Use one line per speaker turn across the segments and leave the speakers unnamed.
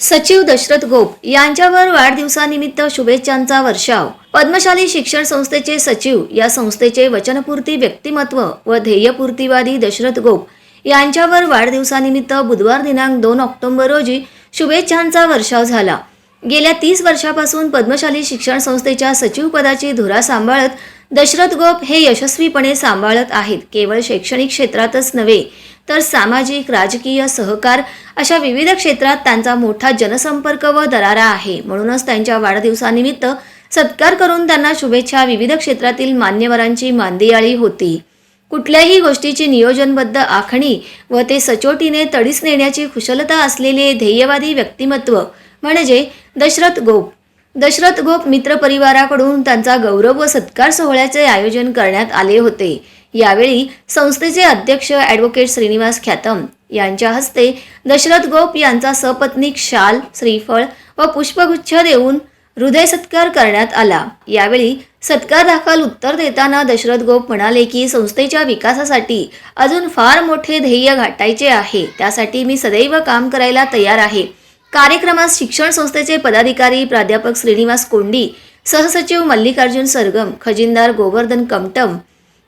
सचिव दशरथ गोप यांच्यावर वाढदिवसानिमित्त शुभेच्छांचा वर्षाव. पद्मशाली शिक्षण संस्थेचे सचिव या संस्थेचे वचनपूर्ती व्यक्तिमत्व व ध्येयपूर्तीवादी दशरथ गोप यांच्यावर वाढदिवसानिमित्त बुधवार दिनांक दोन ऑक्टोबर रोजी शुभेच्छांचा वर्षाव झाला. गेल्या तीस वर्षापासून पद्मशाली शिक्षण संस्थेच्या सचिव पदाची धुरा सांभाळत दशरथ गोप हे यशस्वीपणे सांभाळत आहेत. केवळ शैक्षणिक क्षेत्रातच नव्हे तर सामाजिक राजकीय सहकार अशा विविध क्षेत्रात त्यांचा मोठा जनसंपर्क व दरारा आहे. म्हणूनच त्यांच्या वाढदिवसानिमित्त सत्कार करून त्यांना शुभेच्छा विविध क्षेत्रातील मान्यवरांची मांदियाळी होती. कुठल्याही गोष्टीची नियोजनबद्ध आखणी व ते सचोटीने तडीस नेण्याची कुशलता असलेले ध्येयवादी व्यक्तिमत्व म्हणजे दशरथ गोप. दशरथ गोप मित्रपरिवाराकडून त्यांचा गौरव व सत्कार सोहळ्याचे आयोजन करण्यात आले होते. यावेळी संस्थेचे अध्यक्ष ॲडव्होकेट श्रीनिवास ख्यातम यांच्या हस्ते दशरथ गोप यांचा सपत्नीक शाल श्रीफळ व पुष्पगुच्छ देऊन हृदय सत्कार करण्यात आला. यावेळी सत्कार दाखल उत्तर देताना दशरथ गोप म्हणाले की संस्थेच्या विकासासाठी अजून फार मोठे ध्येय गाठायचे आहे. त्यासाठी मी सदैव काम करायला तयार आहे. कार्यक्रमात शिक्षण संस्थेचे पदाधिकारी प्राध्यापक श्रीनिवास कोंडी सहसचिव मल्लिकार्जुन सरगम खजिनदार गोवर्धन कमटम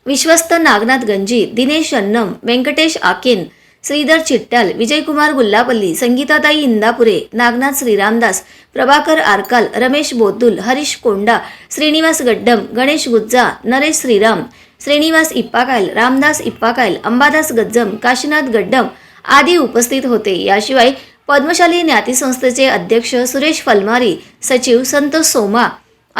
विश्वस्त नागनाथ गंजी दिनेश अन्नम व्यंकटेश आकेन श्रीधर चिट्टाल विजयकुमार गुल्लापल्ली संगीताताई इंदापुरे नागनाथ श्रीरामदास प्रभाकर आरकाल रमेश बोद्दुल हरीश कोंडा श्रीनिवास गड्डम गणेश गुज्जा नरेश श्रीराम श्रीनिवास इप्पाकायल रामदास इप्पाकायल अंबादास गज्जम काशीनाथ गड्डम आदी उपस्थित होते. याशिवाय पद्मशाली ज्ञाती संस्थेचे अध्यक्ष सुरेश फलमारी सचिव संतोष सोमा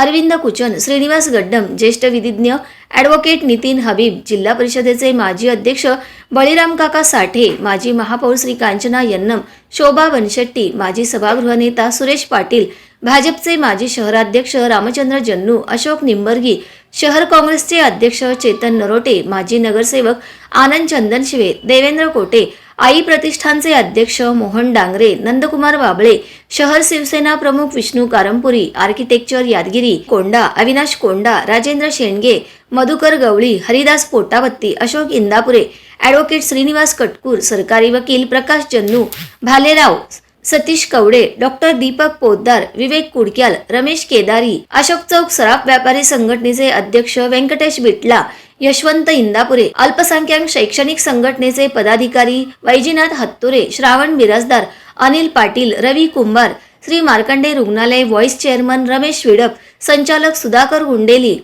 अरविंद कुचन श्रीनिवास गड्डम ज्येष्ठ विधिज्ञ ॲडव्होकेट नितीन हबीब जिल्हा परिषदेचे माजी अध्यक्ष बळीराम काका साठे माजी महापौर श्री कांचना यन्नम शोभा बनशेट्टी माजी सभागृह नेता सुरेश पाटील भाजपचे माजी शहराध्यक्ष रामचंद्र जन्नू अशोक निंबर्गी शहर काँग्रेसचे अध्यक्ष चेतन नरोटे माजी नगरसेवक आनंद चंदनशिवे देवेंद्र कोटे आई प्रतिष्ठानचे अध्यक्ष मोहन डांगरे नंदकुमार बाबळे शहर शिवसेना प्रमुख विष्णू कारंपुरी आर्किटेक्चर यादगिरी कोंडा अविनाश कोंडा राजेंद्र शेंडगे मधुकर गवळी हरिदास पोटावत्ती अशोक इंदापुरे ॲडव्होकेट श्रीनिवास कटकूर सरकारी वकील प्रकाश जन्नू भालेराव सतीश कवडे डॉक्टर दीपक पोद्दार विवेक कुडक्याल रमेश केदारी अशोक चौक सराफ व्यापारी संघटनेचे अध्यक्ष व्यंकटेश बिटला यशवंत इंदापुरे अल्पसंख्याक शैक्षणिक संघटनेचे पदाधिकारी वैजीनाथ हत्तुरे श्रावण बिराजदार अनिल पाटील रवी कुंभार श्री मार्कंडे रुग्णालय व्हॉइस चेअरमन रमेश विडप संचालक सुधाकर गुंडेली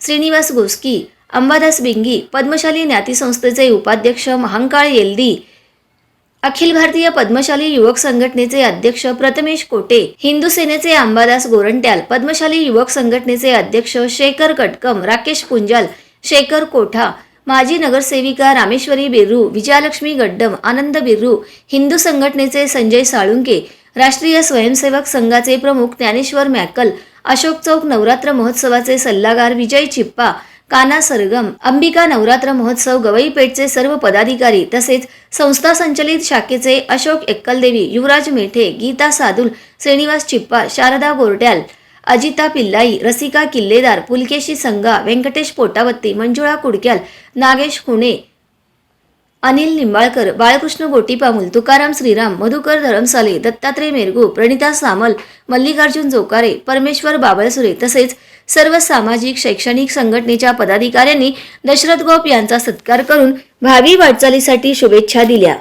श्रीनिवास गोस्की अंबादास बिंगी पद्मशाली ज्ञाती संस्थेचे उपाध्यक्ष महांकाळ येल्दी अखिल भारतीय पद्मशाली युवक संघटनेचे अध्यक्ष प्रथमेश कोटे हिंदू सेनेचे अंबादास गोरंट्याल पद्मशाली युवक संघटनेचे अध्यक्ष शेखर कटकम राकेश पुंजाल शेखर कोठा माजी नगरसेविका रामेश्वरी बिर्रू विजयालक्ष्मी गड्डम आनंद बिर्रू हिंदू संघटनेचे संजय साळुंके राष्ट्रीय स्वयंसेवक संघाचे प्रमुख ज्ञानेश्वर मॅकल अशोक चौक नवरात्र महोत्सवाचे सल्लागार विजय चिप्पा काना सरगम अंबिका नवरात्र महोत्सव गवईपेठचे सर्व पदाधिकारी तसेच संस्था संचलित शाखेचे अशोक एक्कलदेवी युवराज मेठे गीता सादुल श्रीनिवास चिप्पा शारदा गोरट्याल अजिता पिल्लाई रसिका किल्लेदार पुलकेशी संगा व्यंकटेश पोटावत्ती मंजुळा कुडक्याल नागेश खुणे अनिल निंबाळकर बाळकृष्ण गोटीपामुल तुकाराम श्रीराम मधुकर धरमसाले दत्तात्रय मेरगू प्रणिता सामल मल्लिकार्जुन जोकारे परमेश्वर बाबळसुरे तसेच सर्व सामाजिक शैक्षणिक संघटनेच्या पदाधिकाऱ्यांनी दशरथ गोप यांचा सत्कार करून भावी वाटचालीसाठी शुभेच्छा दिल्या.